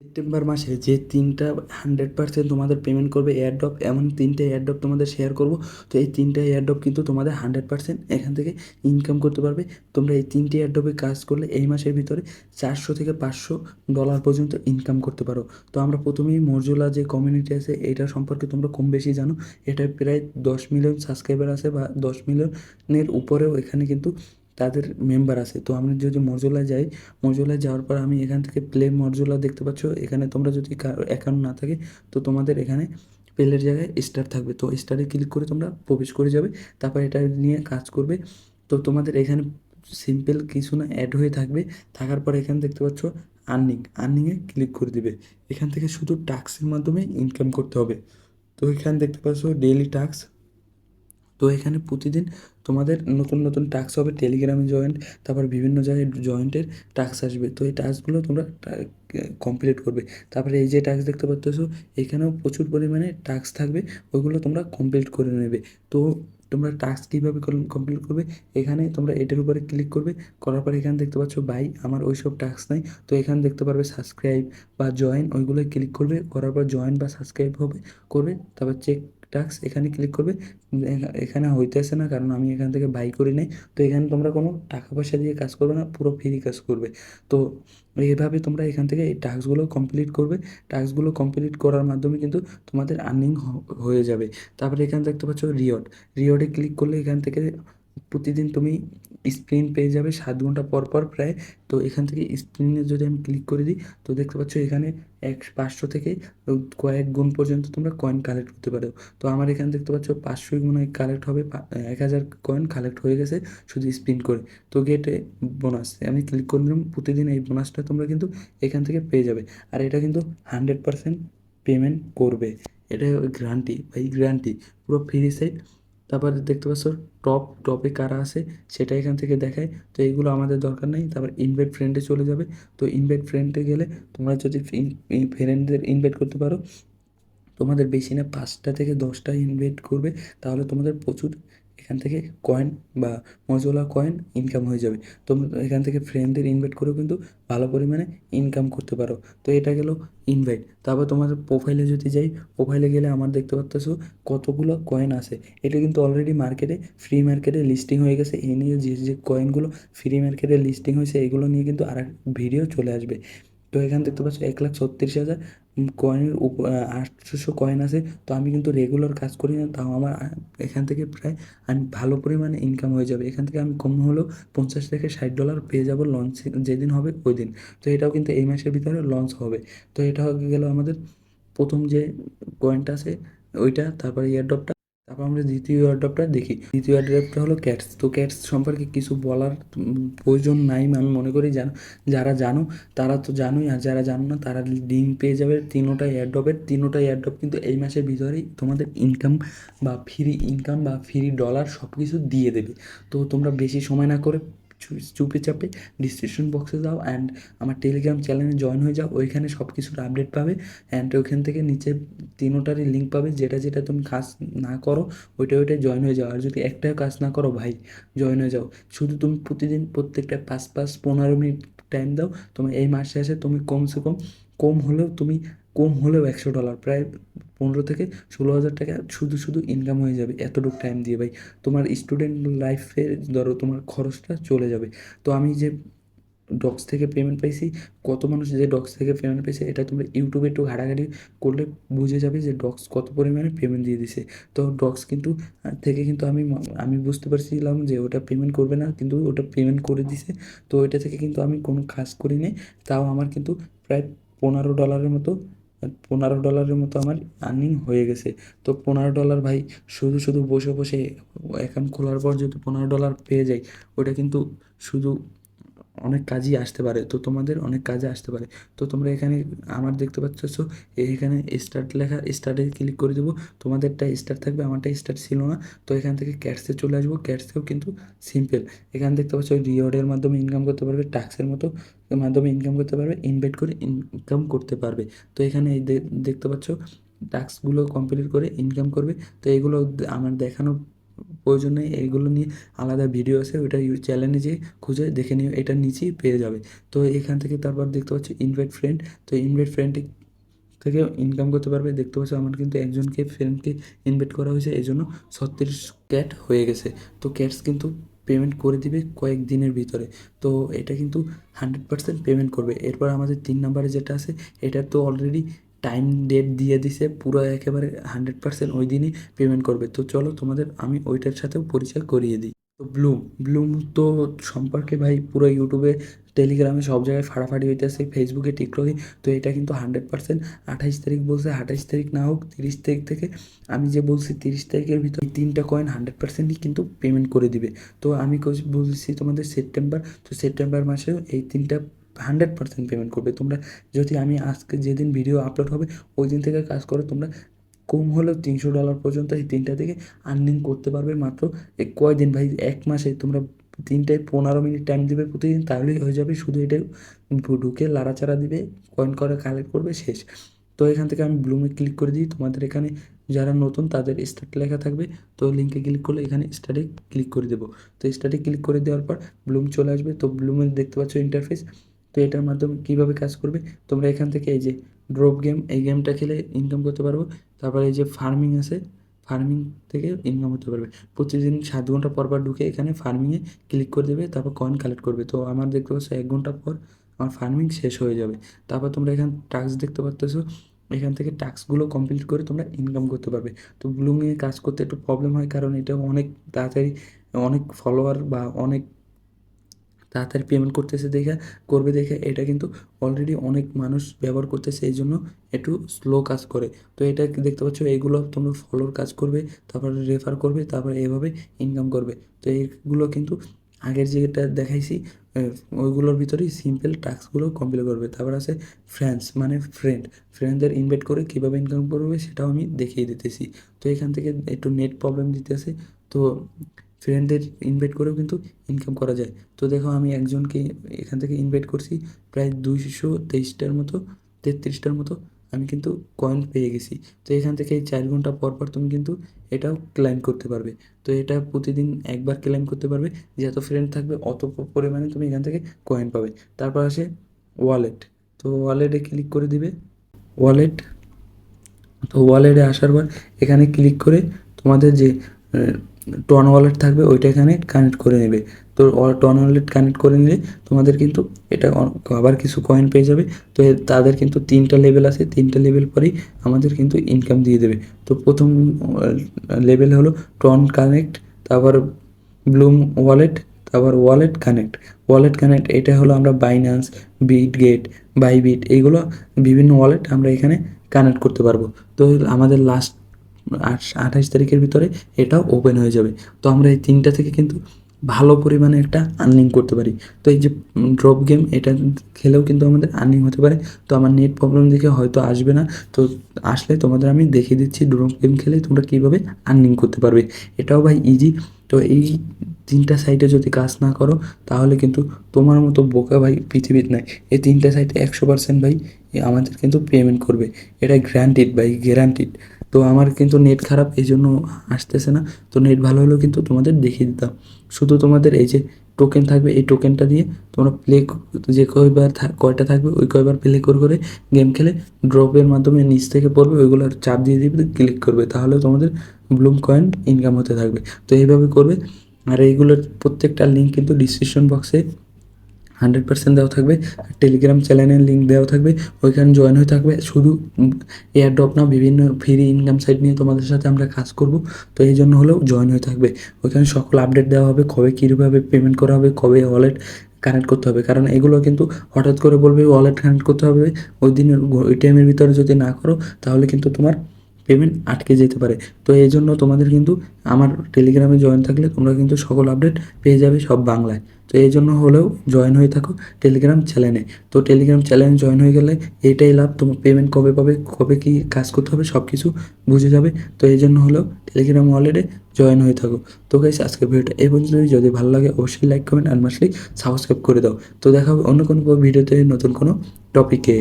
September মাসে যে তিনটা হান্ড্রেড পার্সেন্ট তোমাদের পেমেন্ট করবে এয়ারড্রপ এমন তিনটে এয়ারড্রপ তোমাদের শেয়ার করব। তো এই তিনটে এয়ারড্রপ কিন্তু তোমাদের হান্ড্রেড পার্সেন্ট এখান থেকে ইনকাম করতে পারবে। তোমরা এই তিনটে এয়ারড্রপে কাজ করলে এই মাসের ভিতরে চারশো থেকে পাঁচশো ডলার পর্যন্ত ইনকাম করতে পারো। তো আমরা প্রথমেই মরজুলা যে কমিউনিটি আছে এটা সম্পর্কে তোমরা কম বেশি জানো। এটা প্রায় দশ মিলিয়ন সাবস্ক্রাইবার আছে বা দশ মিলিয়নের উপরেও এখানে কিন্তু তাদের মেম্বার আছে। তো আমি যদি মরজোলায় যাই, মরজোলায় যাওয়ার পর আমি এখান থেকে প্লে মরজোলা দেখতে পাচ্ছ। এখানে তোমরা যদি অ্যাকাউন্ট না থাকে, তো তোমাদের এখানে প্লের জায়গায় স্টার থাকবে। তো স্টারে ক্লিক করে তোমরা প্রবেশ করে যাবে। তারপর এটা নিয়ে কাজ করবে। তো তোমাদের এখানে সিম্পল কিছু না অ্যাড হয়ে থাকবে। থাকার পর এখানে দেখতে পাচ্ছ আর্নিং আর্নিংয়ে ক্লিক করে দিবে। এখান থেকে শুধু টাস্কের মাধ্যমে ইনকাম করতে হবে। তো এখানে দেখতে পাচ্ছ ডেইলি টাস্ক তো এখানে প্রতিদিন তোমাদের নতুন নতুন টাস্ক হবে টেলিগ্রামে জয়েন্ট তারপর বিভিন্ন জায়গায় জয়েন্টের টাস্ক আসবে। তো এই টাস্কগুলো তোমরা কমপ্লিট করবে। তারপরে এই যে টাস্ক দেখতে পাচ্ছ এখানেও প্রচুর পরিমাণে টাস্ক থাকবে, ওইগুলো তোমরা কমপ্লিট করে নেবে। তো তোমরা টাস্ক কীভাবে কমপ্লিট করবে, এখানে তোমরা এটার উপরে ক্লিক করবে, করার পর এখানে দেখতে পাচ্ছ বাই আমার ওই সব টাস্ক নাই। তো এখানে দেখতে পারবে সাবস্ক্রাইব বা জয়েন ওইগুলো ক্লিক করবে, করার পর জয়েন বা সাবস্ক্রাইব হবে, করবে, তারপর চেক টাস্ক এখানে ক্লিক করবে। এখানে হইতে আসে না, কারণ আমি এখান থেকে বাই করি নাই। তো এখানে তোমরা কোনো টাকা পয়সা দিয়ে কাজ করবে না, পুরো ফ্রি কাজ করবে। তো এইভাবে তোমরা এখান থেকে এই টাস্কগুলো কমপ্লিট করবে। টাস্কগুলো কমপ্লিট করার মাধ্যমে কিন্তু তোমাদের আর্নিং হয়ে যাবে। তারপরে এখানে দেখতে পাচ্ছ রিওয়ার্ড রিওয়ার্ডে ক্লিক করলে এখান থেকে প্রতিদিন তুমি স্ক্রিন পেয়ে যাবে সাত ঘণ্টা পর পর প্রায়। তো এখান থেকে স্ক্রিনে যদি আমি ক্লিক করে দিই, তো দেখতে পাচ্ছ এখানে এক পাঁচশো থেকে কয়েক গুণ পর্যন্ত তোমরা কয়েন কালেক্ট করতে পারো। তো আমার এখানে দেখতে পাচ্ছ পাঁচশোই হয় কালেক্ট হবে এক হাজার কয়েন কালেক্ট হয়ে গেছে শুধু স্পিন করে। তো গেটে বোনাস আমি ক্লিক করে দিলাম, প্রতিদিন এই বোনাসটা তোমরা কিন্তু এখান থেকে পেয়ে যাবে। আর এটা কিন্তু হান্ড্রেড পেমেন্ট করবে। এটা গ্যারান্টি ভাই গ্যারান্টি পুরো ফ্রি সাইট তারপর দেখতে পাচ্ছ টপ টপে কারা আছে সেটা এখান থেকে দেখায়। তো এইগুলো আমাদের দরকার নেই, তারপর ইনভাইট ফ্রেন্ডে চলে যাবে। তো ইনভাইট ফ্রেন্ডে গেলে তোমরা যদি ফ্রেন্ডদের ইনভাইট করতে পারো, তোমাদের বেশি না পাঁচটা থেকে দশটা ইনভাইট করবে, তাহলে তোমাদের প্রচুর এখান থেকে কয়েন বা মজলা কয়েন ইনকাম হয়ে যাবে। তোমরা এখান থেকে ফ্রেন্ডদের ইনভাইট করেও কিন্তু ভালো পরিমাণে ইনকাম করতে পারো। তো এটা গেল ইনভাইট তারপর তোমার প্রোফাইলে যদি যাই প্রোফাইলে গেলে আমার দেখতে পাচ্তেছো কতগুলো কয়েন আছে। এটা কিন্তু অলরেডি মার্কেটে ফ্রি মার্কেটে লিস্টিং হয়ে গেছে। এই নিয়ে যে যে কয়েনগুলো ফ্রি মার্কেটে লিস্টিং হয়েছে, এগুলো নিয়ে কিন্তু আর ভিডিও চলে আসবে। তো এখানে দেখতে পাচ্ছ এক লাখ ছত্রিশ হাজার কয়েনের উপ আটশোশো কয়েন আছে। তো আমি কিন্তু রেগুলার কাজ করি না, তাও আমার এখান থেকে প্রায় আমি ভালো পরিমাণে ইনকাম হয়ে যাবে। এখান থেকে আমি কম হলেও পঞ্চাশ থেকে ষাট ডলার পেয়ে যাব লঞ্চ যেদিন হবে ওই দিন। তো এটাও কিন্তু এই মাসের ভিতরে লঞ্চ হবে। তো এটা গেল আমাদের প্রথম যে কয়েনটা আছে, ওইটা, তারপরে ইয়ারড্রপটা তারপর আমরা দ্বিতীয় অ্যাডাপ্টার দেখি। দ্বিতীয় অ্যাডাপ্টার হলো ক্যাটস তো ক্যাটস সম্পর্কে কিছু বলার প্রয়োজন নাই, আমি মনে করি জানো যারা জানো, তারা তো জানোই, আর যারা জানো না, তারা লিঙ্ক পেয়ে যাবে তিনোটা এয়ারড্রপের তিনোটা এয়ারড্রপ কিন্তু এই মাসের ভিতরেই তোমাদের ইনকাম বা ফ্রি ইনকাম বা ফ্রি ডলার সব কিছু দিয়ে দেবে। তো তোমরা বেশি সময় না করে চুপে চাপে ডিসক্রিপশন বক্সে যাও অ্যান্ড আমার টেলিগ্রাম চ্যানেলে জয়েন হয়ে যাও। ওইখানে সব কিছুর আপডেট পাবে অ্যান্ড ওইখান থেকে নিচে তিনোটারই লিঙ্ক পাবে। যেটা যেটা তুমি কাজ না করো, ওইটা ওইটাই জয়েন হয়ে যাও। আর যদি একটাও কাজ না করো, ভাই জয়েন হয়ে যাও। শুধু তুমি প্রতিদিন প্রত্যেকটা পাঁচ পাঁচ পনেরো মিনিট টাইম দাও। তুমি এই মাসে আসে তুমি কমসে কম কম হলেও তুমি কম হলেও একশো ডলার প্রায় পনেরো থেকে ষোলো হাজার টাকা শুধু শুধু ইনকাম হয়ে যাবে এতটুকু টাইম দিয়ে ভাই। তোমার স্টুডেন্ট লাইফে ধরো তোমার খরচটা চলে যাবে। তো আমি যে ডক্স থেকে পেমেন্ট পাইছি, কত মানুষ যে ডক্স থেকে পেমেন্ট পেয়েছে, এটা তোমরা ইউটিউবে একটু ঘাটাঘাটি করলে বুঝে যাবে যে ডক্স কত পরিমাণে পেমেন্ট দিয়ে দিছে। তো ডক্স কিন্তু থেকে কিন্তু আমি আমি বুঝতে পারছিলাম যে ওটা পেমেন্ট করবে না, কিন্তু ওটা পেমেন্ট করে দিছে। তো ওইটা থেকে কিন্তু আমি কোনো কাজ করিনি, তাও আমার কিন্তু প্রায় পনেরো ডলারের মতো পনেরো ডলারের মতো আমার আর্নিং হয়ে গেছে। তো পনেরো ডলার ভাই, শুধু শুধু বসে বসে অ্যাকাউন্ট খোলার পর যদি পনেরো ডলার পেয়ে যাই ওটা কিন্তু শুধু অনেক কাজই আসতে পারে। তো তোমাদের অনেক কাজে আসতে পারে। তো তোমরা এখানে আমার দেখতে পাচ্ছ, এখানে স্টার্ট লেখা স্টার্টে ক্লিক করে দেবো। তোমাদেরটা স্টার্ট থাকবে, আমারটা স্টার্ট ছিল না। তো এখান থেকে ক্যাটসে চলে আসব। ক্যাটসেও কিন্তু সিম্পল এখানে দেখতে পাচ্ছ রিওয়ার্ডের মাধ্যমে ইনকাম করতে পারবে টাক্সের মতো মাধ্যমে ইনকাম করতে পারবে ইনভাইট করে ইনকাম করতে পারবে। তো এখানে দেখতে পাচ্ছ টাস্কগুলো কমপ্লিট করে ইনকাম করবে। তো এগুলো আমার দেখানো প্রয়োজনে এইগুলো নিয়ে আলাদা ভিডিও আছে, ওইটা চ্যানেলে যেয়ে খুঁজে দেখে নিও এটার নিচেই পেয়ে যাবে। তো এখান থেকে তারপর দেখতে পাচ্ছ ইনভাইট ফ্রেন্ড তো ইনভাইট ফ্রেন্ডে থেকে ইনকাম করতে পারবে। দেখতে পাচ্ছ আমার কিন্তু একজনকে ফ্রেন্ডকে ইনভাইট করা হয়েছে, এই জন্য ছত্রিশ ক্যাট হয়ে গেছে। তো ক্যাটস কিন্তু পেমেন্ট করে দিবে কয়েক দিনের ভিতরে। তো এটা কিন্তু হান্ড্রেড পার্সেন্ট পেমেন্ট করবে। এরপর আমাদের তিন নম্বরে যেটা আছে এটা তো অলরেডি টাইম ডেট দিয়ে দিছে, পুরো একেবারে হান্ড্রেড পার্সেন্ট ওই দিনই পেমেন্ট করবে। তো চলো তোমাদের আমি ওইটার সাথেও পরিচয় করিয়ে দিই। তো ব্লুম ব্লুম তো সম্পর্কে ভাই পুরো ইউটিউবে টেলিগ্রামে সব জায়গায় ফাড়াফাড়ি হইতেছে ফেসবুকে টিকটকে তো এটা কিন্তু হান্ড্রেড পার্সেন্ট আঠাইশ তারিখ বলছে, আঠাইশ তারিখ না হোক, তিরিশ তারিখ থেকে আমি যে বলছি তিরিশ তারিখের ভিতর তিনটা কয়েন হান্ড্রেড পার্সেন্টই কিন্তু পেমেন্ট করে দিবে। তো আমি বলছি তোমাদের সেপ্টেম্বর তো সেপ্টেম্বর মাসেও এই তিনটা হান্ড্রেড পার্সেন্ট পেমেন্ট করবে। তোমরা যদি আমি আজকে যেদিন ভিডিও আপলোড হবে ওই দিন থেকে কাজ করো, তোমরা কম হলেও তিনশো ডলার পর্যন্ত এই তিনটা থেকে আর্নিং করতে পারবে মাত্র কয়দিন ভাই? এক মাসে তোমরা তিনটায় পনেরো মিনিট টাইম দিবে প্রতিদিন, তাহলেই হয়ে যাবে। শুধু এটা ঢুকে লাড়াচাড়া দিবে কয়েন করে কালেক্ট করবে, শেষ। তো এখান থেকে আমি ব্লুমে ক্লিক করে দিই। তোমাদের এখানে যারা নতুন, তাদের স্টার্ট লেখা থাকবে। তো লিঙ্কে ক্লিক করলে এখানে স্টার্টে ক্লিক করে দেবো। তো স্টার্টে ক্লিক করে দেওয়ার পর ব্লুম চলে আসবে। তো ব্লুমে দেখতে পাচ্ছ ইন্টারফেস তো এটার মাধ্যমে কীভাবে কাজ করবে? তোমরা এখান থেকে এই যে ড্রপ গেম এই গেমটা খেলে ইনকাম করতে পারব। তারপরে এই যে ফার্মিং আছে ফার্মিং থেকে ইনকাম হতে পারবে। প্রতিদিন সাত ঘণ্টা পর পর ঢুকে এখানে ফার্মিংয়ে ক্লিক করে দেবে, তারপর কয়েন কালেক্ট করবে। তো আমার দেখতে পাচ্ছ, এক ঘণ্টা পর আমার ফার্মিং শেষ হয়ে যাবে। তারপর তোমরা এখানে টাস্ক দেখতে পারতেছো, এখান থেকে টাস্কগুলো কমপ্লিট করে তোমরা ইনকাম করতে পারবে। তো ব্লুমিংয়ে কাজ করতে একটু প্রবলেম হয়, কারণ এটা অনেক তাড়াতাড়ি অনেক ফলোয়ার বা অনেক তাড়াতাড়ি পেমেন্ট করতেছে দেখে, করবে দেখে, এটা কিন্তু অলরেডি অনেক মানুষ ব্যবহার করতেছে, এই জন্য একটু স্লো কাজ করে। তো এটা দেখতে পাচ্ছ এইগুলো তোমরা ফলোর কাজ করবে, তারপর রেফার করবে, তারপর এভাবে ইনকাম করবে। তো এইগুলো কিন্তু আগের যেটা দেখাইছি ওইগুলোর ভিতরেই সিম্পল টাস্কগুলো কমপ্লিট করবে। তারপর আছে ফ্রেন্ডস মানে ফ্রেন্ড ফ্রেন্ডদের ইনভাইট করে কীভাবে ইনকাম করবে, সেটাও আমি দেখিয়ে দিতেছি। তো এখান থেকে একটু নেট প্রবলেম দিতেছে। তো ফ্রেন্ডদের ইনভাইট করেও কিন্তু ইনকাম করা যায়। তো দেখো আমি একজনকে এখান থেকে ইনভাইট করছি, প্রায় দুইশো তেইশটার মতো, তেত্রিশটার মতো আমি কিন্তু কয়েন পেয়ে গেছি। তো এখান থেকে চার ঘণ্টা পর পর তুমি কিন্তু এটাও ক্লাইম করতে পারবে। তো এটা প্রতিদিন একবার ক্লাইম করতে পারবে, যত ফ্রেন্ড থাকবে অত পরিমাণে তুমি এখান থেকে কয়েন পাবে। তারপর আসে ওয়ালেট তো ওয়ালেটে ক্লিক করে দিবে। ওয়ালেট তো ওয়ালেটে আসার পর এখানে ক্লিক করে তোমাদের যে টন ওয়ালেট থাকবে, ওইটা এখানে কানেক্ট করে নেবে। তো টন ওয়ালেট কানেক্ট করে নিলে তোমাদের কিন্তু এটা আবার কিছু কয়েন পেয়ে যাবে। তো তাদের কিন্তু তিনটা লেভেল আছে, তিনটা লেভেল পরেই আমাদের কিন্তু ইনকাম দিয়ে দেবে। তো প্রথম লেভেল হলো টন কানেক্ট তারপর ব্লুম ওয়ালেট তারপর ওয়ালেট কানেক্ট ওয়ালেট কানেক্ট এটা হলো আমরা বাইন্যান্স বিট গেট বাইবিট এইগুলো বিভিন্ন ওয়ালেট আমরা এখানে কানেক্ট করতে পারব। তো আমাদের লাস্ট আঠাশ তারিখের ভিতরে এটাও ওপেন হয়ে যাবে। তো আমরা এই তিনটা থেকে কিন্তু ভালো পরিমাণে একটা আর্নিং করতে পারি। তো এই যে ড্রপ গেম এটা খেলেও কিন্তু আমাদের আর্নিং হতে পারে। তো আমার নেট প্রবলেম দেখে হয়তো আসবে না। তো আসলে তোমাদের আমি দেখিয়ে দিচ্ছি ড্রপ গেম খেলে তোমরা কীভাবে আর্নিং করতে পারবে। এটাও ভাই ইজি তো এই তিনটা সাইটে যদি কাজ না করো, তাহলে কিন্তু তোমার মতো বোকা ভাই পৃথিবীর নাই। এই তিনটা সাইটে একশো পার্সেন্ট ভাই আমাদের কিন্তু পেমেন্ট করবে। এটা গ্যারান্টিড ভাই গ্যারান্টিড তো আমার কিন্তু নেট খারাপ এই জন্য আসতেছে না। তো নেট ভালো হলেও কিন্তু তোমাদের দেখিয়ে দিতাম। শুধু তোমাদের এই যে টোকেন থাকবে, এই টোকেনটা দিয়ে তোমরা প্লে যে কয়বার কয়টা থাকবে, ওই কয়বার প্লে করে করে গেম খেলে ড্রপের মাধ্যমে নিচ থেকে পড়বে, ওইগুলোর চাপ দিয়ে দিবে ক্লিক করবে। তাহলে তোমাদের ব্লুম কয়েন ইনকাম হতে থাকবে। তো এইভাবে করবে। আর এইগুলোর প্রত্যেকটা লিঙ্ক কিন্তু ডিসক্রিপশন বক্সে হান্ড্রেড পার্সেন্ট দেওয়া থাকবে। টেলিগ্রাম চ্যানেলের লিঙ্ক দেওয়া থাকবে। ওইখানে জয়েন হয়ে থাকবে। শুধু এয়ারড্রপ না, বিভিন্ন ফ্রি ইনকাম সাইট নিয়ে তোমাদের সাথে আমরা কাজ করব। তো এই জন্য হলেও জয়েন হয়ে থাকবে। ওইখানে সকল আপডেট দেওয়া হবে, কবে কীভাবে পেমেন্ট করা হবে, কবে ওয়ালেট কানেক্ট করতে হবে। কারণ এগুলো কিন্তু হঠাৎ করে বলবে ওয়ালেট কানেক্ট করতে হবে। ওই দিনের ওই টাইমের ভিতরে যদি না করো, তাহলে কিন্তু তোমার পেমেন্ট আটকে যেতে পারে। তো এই জন্য তোমাদের কিন্তু আমার টেলিগ্রামে জয়েন থাকলে তোমরা কিন্তু সকল আপডেট পেয়ে যাবে সব বাংলায়। তো এই জন্য হলেও জয়েন হয়ে থাকো টেলিগ্রাম চ্যানেলে তো টেলিগ্রাম চ্যানেলে জয়েন হয়ে গেলে এইটাই লাভ, তোমার পেমেন্ট কবে পাবে, কবে কী কাজ করতে হবে সব কিছু বুঝে যাবে। তো এই জন্য হলেও টেলিগ্রাম ওয়ালেটে জয়েন হয়ে থাকো। তো গাইস আজকের ভিডিওটা এই পর্যন্তই। যদি ভালো লাগে অবশ্যই লাইক কমেন্ট আর মাসলি সাবস্ক্রাইব করে দাও। তো দেখা হবে অন্য কোনো ভিডিওতে নতুন কোনো টপিকে